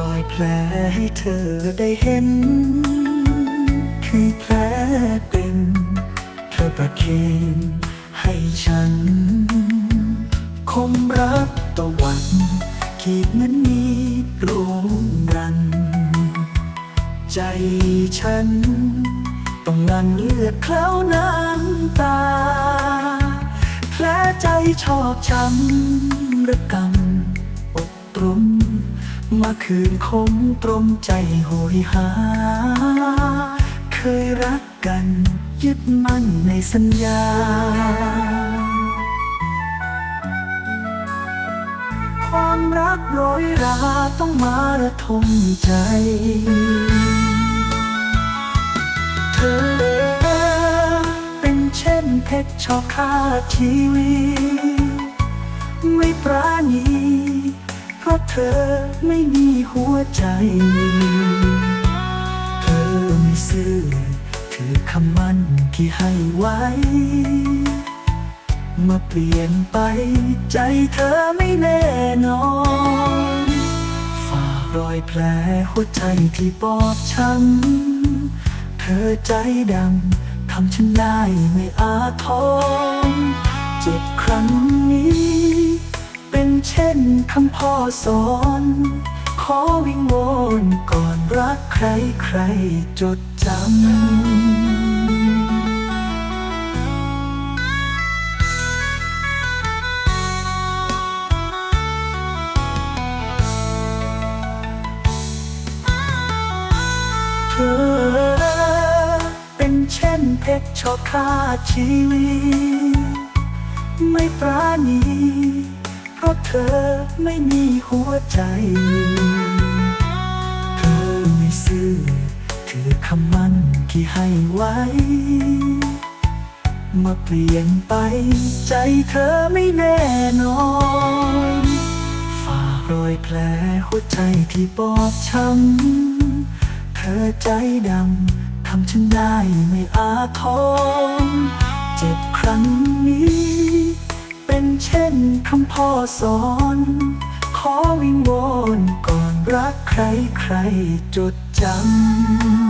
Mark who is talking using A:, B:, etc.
A: รอยแผลให้เธอได้เห็น คือแผลเป็นเธอประเคนให้ฉัน คมรับตะวันขีดนั้นมีตรงกัน ใจฉัน ต้องนั่งเลือดเคล้าน้ำตา แผลใจชอกช้ำระกำอกตรม มาคืนคมตรมใจโหยหา เคยรักกันยึดมั่นในสัญญา ความรักโรยราต้องมาระทมใจ เธอเป็นเช่นเพชรชอกคาชีวิต ไม่ปราณี ราะเธอไม่มีหัวใจ เธอไม่ซื่อถือคำมั่นที่ให้ไว้ มาเปลี่ยนไปใจเธอไม่แน่นอนฝากรอยแผลหัวใจที่บอบช้ำเธอใจดำทำฉันได้ไม่อาทรเจ็บครั้งนี้ คำพ่อสอน ขอวิงวอนก่อนรักใครใครจดจำเธอเป็นเช่นเพชรชอกคาชีวิต ไม่ปราณี เพราะเธอไม่มีหัวใจ เธอไม่ซื่อถือคำมั่นที่ให้ไว้ มาเปลี่ยนไป ใจเธอไม่แน่นอนฝากรอยแผลหัวใจที่บอบช้ำเธอใจดำทำฉันได้ไม่อาทรเจ็บครั้งนี้ เช่นคำพ่อสอน ขอวิงวอนก่อนรักใครใครจดจำ